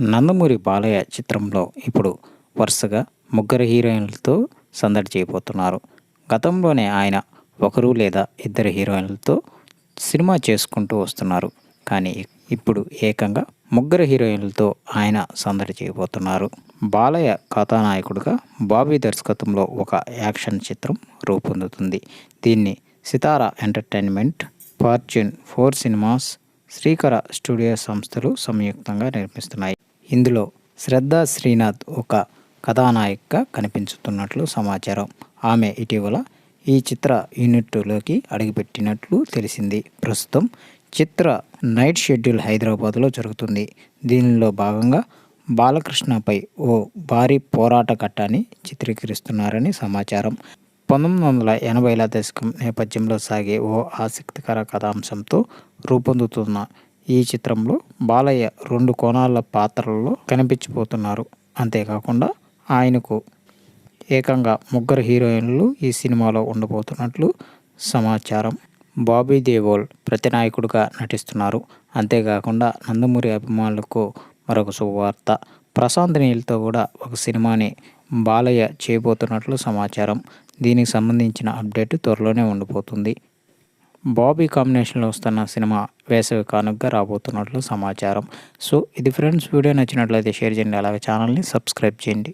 నందమూరి బాలయ్య చిత్రంలో ఇప్పుడు వరుసగా ముగ్గురు హీరోయిన్లతో సందడి చేయబోతున్నారు. గతంలోనే ఆయన ఒకరు లేదా ఇద్దరు హీరోయిన్లతో సినిమా చేసుకుంటూ వస్తున్నారు. కానీ ఇప్పుడు ఏకంగా ముగ్గురు హీరోయిన్లతో ఆయన సందడి చేయబోతున్నారు. బాలయ్య కథానాయకుడిగా బాబీ దర్శకత్వంలో ఒక యాక్షన్ చిత్రం రూపొందుతుంది. దీన్ని Sithara entertainment fortune four cinemas Srikara studio సంస్థలు సంయుక్తంగా నిర్మిస్తున్నాయి. ఇందులో శ్రద్ధ శ్రీనాథ్ ఒక కథానాయికగా కనిపించుతున్నట్లు సమాచారం. ఆమె ఇటీవల ఈ చిత్ర యూనిట్లోకి అడుగుపెట్టినట్లు తెలిసింది. ప్రస్తుతం చిత్ర నైట్ షెడ్యూల్ హైదరాబాద్లో జరుగుతుంది. దీనిలో భాగంగా బాలకృష్ణపై ఓ భారీ పోరాట ఘట్టాన్ని చిత్రీకరిస్తున్నారని సమాచారం. పంతొమ్మిది వందల ఎనభైల దశకం నేపథ్యంలో సాగే ఓ ఆసక్తికర కథాంశంతో రూపొందుతున్న ఈ చిత్రంలో బాలయ్య రెండు కోణాల పాత్రలలో కనిపించిపోతున్నారు. అంతేకాకుండా ఆయనకు ఏకంగా ముగ్గురు హీరోయిన్లు ఈ సినిమాలో ఉండబోతున్నట్లు సమాచారం. బాబీ దేవోల్ ప్రతినాయకుడిగా నటిస్తున్నారు. అంతేకాకుండా నందమూరి అభిమానులకు మరొక శుభవార్త. ప్రశాంత్ నీల్తో కూడా ఒక సినిమాని బాలయ్య చేయబోతున్నట్లు సమాచారం. దీనికి సంబంధించిన అప్డేట్ త్వరలోనే ఉండిపోతుంది బాబీ కాంబినేషన్లో వస్తున్న సినిమా వేసవి కానుకగా రాబోతున్నట్లు సమాచారం. సో ఇది ఫ్రెండ్స్ వీడియో నచ్చినట్లయితే షేర్ చేయండి అలాగే ఛానల్ని సబ్స్క్రైబ్ చేయండి.